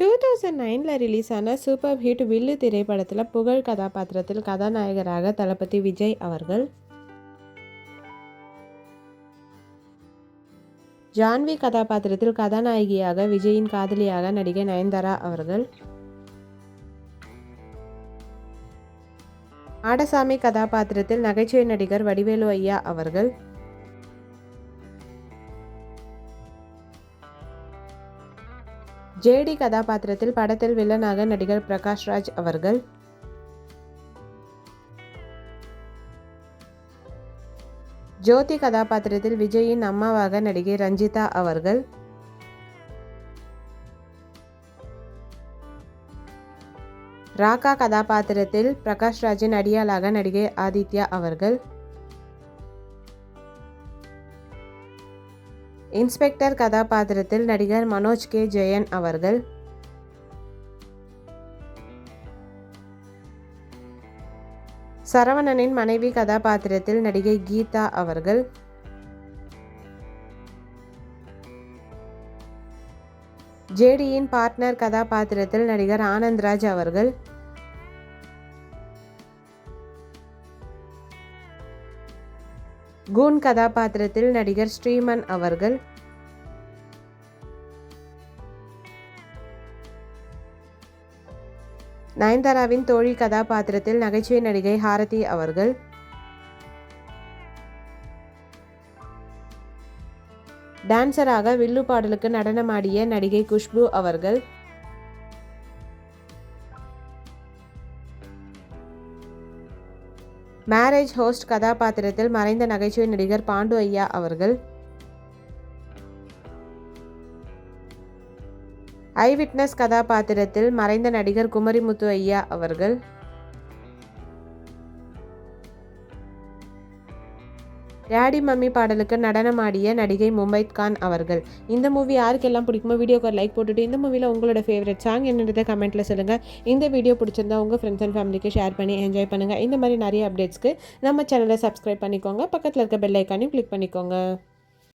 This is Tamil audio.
டூ தௌசண்ட் நைனில் ரிலீஸ் ஆன சூப்பர் ஹிட் வில்லு திரைப்படத்தில் புகழ் கதாபாத்திரத்தில் கதாநாயகராக தளபதி விஜய் அவர்கள். ஜான்வி கதாபாத்திரத்தில் கதாநாயகியாக விஜயின் காதலியாக நடிகை நயன்தாரா அவர்கள். ஆடசாமி கதாபாத்திரத்தில் நகைச்சுவை நடிகர் வடிவேலு ஐயா அவர்கள். ஜேடி கதாபாத்திரத்தில் படத்தில் வில்லனாக நடிகர் பிரகாஷ் ராஜ் அவர்கள். ஜோதி கதாபாத்திரத்தில் விஜயின் அம்மாவாக நடிகை ரஞ்சிதா அவர்கள். ராகா கதாபாத்திரத்தில் பிரகாஷ் ராஜின் அடியாளாக நடிகை ஆதித்யா அவர்கள். இன்ஸ்பெக்டர் கதாபாத்திரத்தில் நடிகர் மனோஜ் கே. ஜெயன் அவர்கள். சரவணனின் மனைவி கதாபாத்திரத்தில் நடிகை கீதா அவர்கள். ஜேடியின் பார்ட்னர் கதாபாத்திரத்தில் நடிகர் ஆனந்த்ராஜ் அவர்கள். கூன் கதாபாத்திரத்தில் நடிகர் ஸ்ரீமன் அவர்கள் நயன்தாராவின் தோழி கதாபாத்திரத்தில் நகைச்சுவை நடிகை ஹாரதி அவர்கள் டான்சராக வில்லு பாடலுக்கு நடனமாடிய நடிகை குஷ்பு அவர்கள் மேரேஜ் ஹோஸ்ட் கதாபாத்திரத்தில் மறைந்த நகைச்சுவை நடிகர் பாண்டு ஐயா அவர்கள். ஐ விட்னஸ் கதாபாத்திரத்தில் மறைந்த நடிகர் குமரிமுத்து ஐயா அவர்கள். டேடி மம்மி பாடலுக்கு நடனமாடிய நடிகை மும்பைத் கான் அவர்கள். இந்த மூவி யாருக்கெல்லாம் பிடிக்குமோ வீடியோக்கு ஒரு லைக் போட்டுட்டு இந்த மூவியில் உங்களோட ஃபேவரட் சாங் என்னன்றதை கமெண்ட்டில் சொல்லுங்கள் இந்த வீடியோ பிடிச்சிருந்தா உங்கள் ஃப்ரெண்ட்ஸ் அண்ட் ஃபேமிலிக்கு ஷேர் பண்ணி என்ஜாய் பண்ணுங்கள் இந்த மாதிரி நிறைய அப்டேட்ஸ்க்கு நம்ம சேனலை சப்ஸ்கிரைப் பண்ணிக்கோங்க. பக்கத்தில் இருக்க பெல் ஐக்கானையும் கிளிக் பண்ணிக்கோங்க.